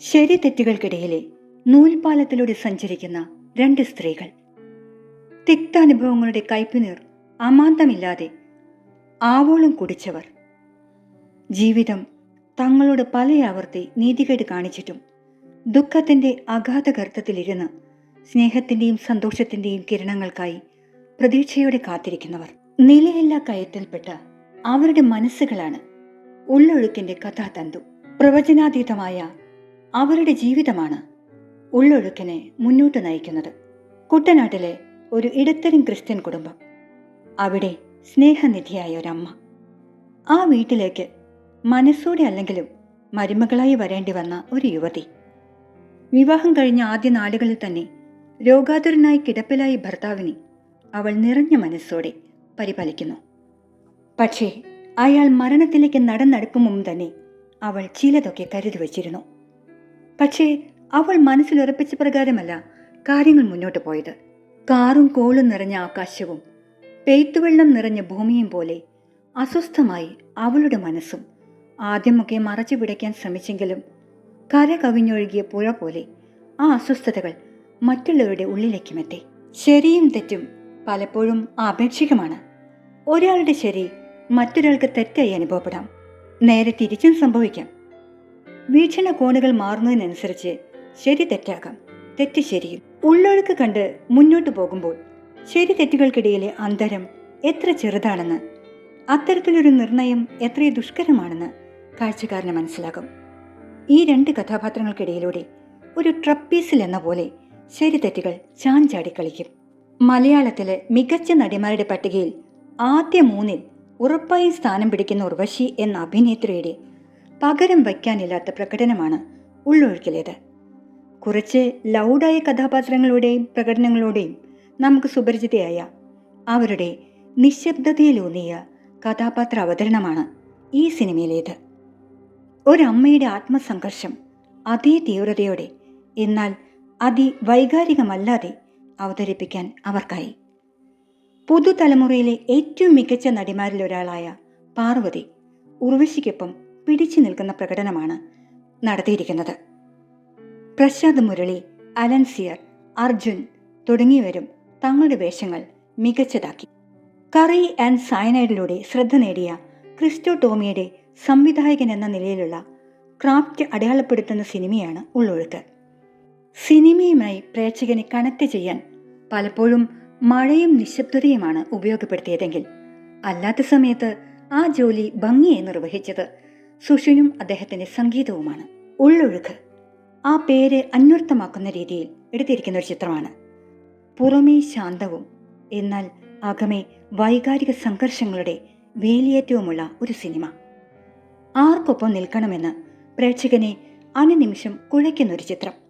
ശരി തെറ്റുകൾക്കിടയിലെ നൂൽപാലത്തിലൂടെ സഞ്ചരിക്കുന്ന രണ്ട് സ്ത്രീകൾ. തിക്താനുഭവങ്ങളുടെ കയ്പുനീർ അമാന്തമില്ലാതെ ആവോളം കുടിച്ചവർ. ജീവിതം തങ്ങളോട് പലയാവർത്തി നീതികേട് കാണിച്ചിട്ടും ദുഃഖത്തിന്റെ അഗാധ ഗർത്തത്തിലിരുന്ന് സ്നേഹത്തിന്റെയും സന്തോഷത്തിന്റെയും കിരണങ്ങൾക്കായി പ്രതീക്ഷയോടെ കാത്തിരിക്കുന്നവർ. നിലയില്ലാ കയത്തിൽപ്പെട്ട അവരുടെ മനസ്സുകളാണ് ഉള്ളൊഴുക്കിന്റെ കഥാതന്തു. പ്രവചനാതീതമായ അവരുടെ ജീവിതമാണ് ഉള്ളൊഴുക്കിനെ മുന്നോട്ട് നയിക്കുന്നത്. കുട്ടനാട്ടിലെ ഒരു ഇടത്തരം ക്രിസ്ത്യൻ കുടുംബം. അവിടെ സ്നേഹനിധിയായ ഒരമ്മ. ആ വീട്ടിലേക്ക് മനസ്സോടെ അല്ലെങ്കിലും മരുമകളായി വരേണ്ടി വന്ന ഒരു യുവതി. വിവാഹം കഴിഞ്ഞ ആദ്യ നാളുകളിൽ തന്നെ രോഗാതുരനായി കിടപ്പിലായി ഭർത്താവിനെ അവൾ നിറഞ്ഞ മനസ്സോടെ പരിപാലിക്കുന്നു. പക്ഷേ അയാൾ മരണത്തിലേക്ക് നടന്നടുക്കും മുമ്പ് തന്നെ അവൾ ചിലതൊക്കെ കരുതി വച്ചിരുന്നു. പക്ഷേ അവൾ മനസ്സിലുറപ്പിച്ച പ്രകാരമല്ല കാര്യങ്ങൾ മുന്നോട്ട് പോയത്. കാറും കോളും നിറഞ്ഞ ആകാശവും പെയ്ത്തുവെള്ളം നിറഞ്ഞ ഭൂമിയും പോലെ അസ്വസ്ഥമായി അവളുടെ മനസ്സും ആദ്യമൊക്കെ മറച്ചു പിടിക്കാൻ ശ്രമിച്ചെങ്കിലും കര കവിഞ്ഞൊഴുകിയ പുഴ പോലെ ആ അസ്വസ്ഥതകൾ മറ്റുള്ളവരുടെ ഉള്ളിലേക്കുമെത്തി ശരിയും തെറ്റും പലപ്പോഴും ആപേക്ഷികമാണ്. ഒരാളുടെ ശരി മറ്റൊരാൾക്ക് തെറ്റായി അനുഭവപ്പെടാം. നേരെ തിരിച്ചും സംഭവിക്കാം. വീക്ഷണകോണുകൾ മാറുന്നതിനനുസരിച്ച് ശരി തെറ്റാകാം. തെറ്റ് ശരിയും. ഉള്ളൊഴുക്ക് കണ്ട് മുന്നോട്ട് പോകുമ്പോൾ ശരി തെറ്റുകൾക്കിടയിലെ അന്തരം എത്ര ചെറുതാണെന്ന് അത്തരത്തിലൊരു നിർണയം എത്ര ദുഷ്കരമാണെന്ന് കാഴ്ചക്കാരന് മനസ്സിലാകും. ഈ രണ്ട് കഥാപാത്രങ്ങൾക്കിടയിലൂടെ ഒരു ട്രപ്പീസിൽ എന്ന പോലെ ശരി തെറ്റുകൾ ചാഞ്ചാടി കളിക്കും. മലയാളത്തിലെ മികച്ച നടിമാരുടെ പട്ടികയിൽ ആദ്യ മൂന്നിൽ ഉറപ്പായും സ്ഥാനം പിടിക്കുന്ന ഉർവശി എന്ന അഭിനേത്രിയുടെ പകരം വയ്ക്കാനില്ലാത്ത പ്രകടനമാണ് ഉള്ളൊഴുക്കിലേത്. കുറച്ച് ലൗഡായ കഥാപാത്രങ്ങളുടെയും പ്രകടനങ്ങളുടെയും നമുക്ക് സുപരിചിതയായ അവരുടെ നിശബ്ദതയിലൂന്നിയ കഥാപാത്ര അവതരണമാണ് ഈ സിനിമയിലേത്. ഒരമ്മയുടെ ആത്മസംഘർഷം അതേ തീവ്രതയോടെ എന്നാൽ അതിവൈകാരികമല്ലാതെ അവതരിപ്പിക്കാൻ അവർക്കായി. പുതുതലമുറയിലെ ഏറ്റവും മികച്ച നടിമാരിലൊരാളായ പാർവതി ഉർവശിക്കൊപ്പം പിടിച്ചു നിൽക്കുന്ന പ്രകടനമാണ് നടത്തിയിരിക്കുന്നത്. പ്രശാന്ത് മുരളി അലൻസിയർ അർജുൻ തുടങ്ങിയവരും തങ്ങളുടെ വേഷങ്ങൾ മികച്ചതാക്കി. കറി ആൻഡ് സയനൈഡിലൂടെ ശ്രദ്ധ നേടിയ ക്രിസ്റ്റോ ടോമിയുടെ സംവിധായകൻ എന്ന നിലയിലുള്ള ക്രാഫ്റ്റ് അടയാളപ്പെടുത്തുന്ന സിനിമയാണ് ഉള്ളൊഴുക്ക്. സിനിമയുമായി പ്രേക്ഷകനെ കണക്ട് ചെയ്യാൻ പലപ്പോഴും മഴയും നിശബ്ദതയുമാണ് ഉപയോഗപ്പെടുത്തിയതെങ്കിൽ അല്ലാത്ത സമയത്ത് ആ ജോലി ഭംഗിയായി നിർവഹിച്ചത് സുഷിനും അദ്ദേഹത്തിന്റെ സംഗീതവുമാണ്. ഉള്ളൊഴുക്ക് ആ പേര് അന്വർത്ഥമാക്കുന്ന രീതിയിൽ എടുത്തിരിക്കുന്ന ഒരു ചിത്രമാണ്. പുറമേ ശാന്തവും എന്നാൽ അകമേ വൈകാരിക സംഘർഷങ്ങളുടെ വേലിയേറ്റവുമുള്ള ഒരു സിനിമ. ആർക്കൊപ്പം നിൽക്കണമെന്ന് പ്രേക്ഷകനെ അനുനിമിഷം കുഴയ്ക്കുന്ന ഒരു ചിത്രം.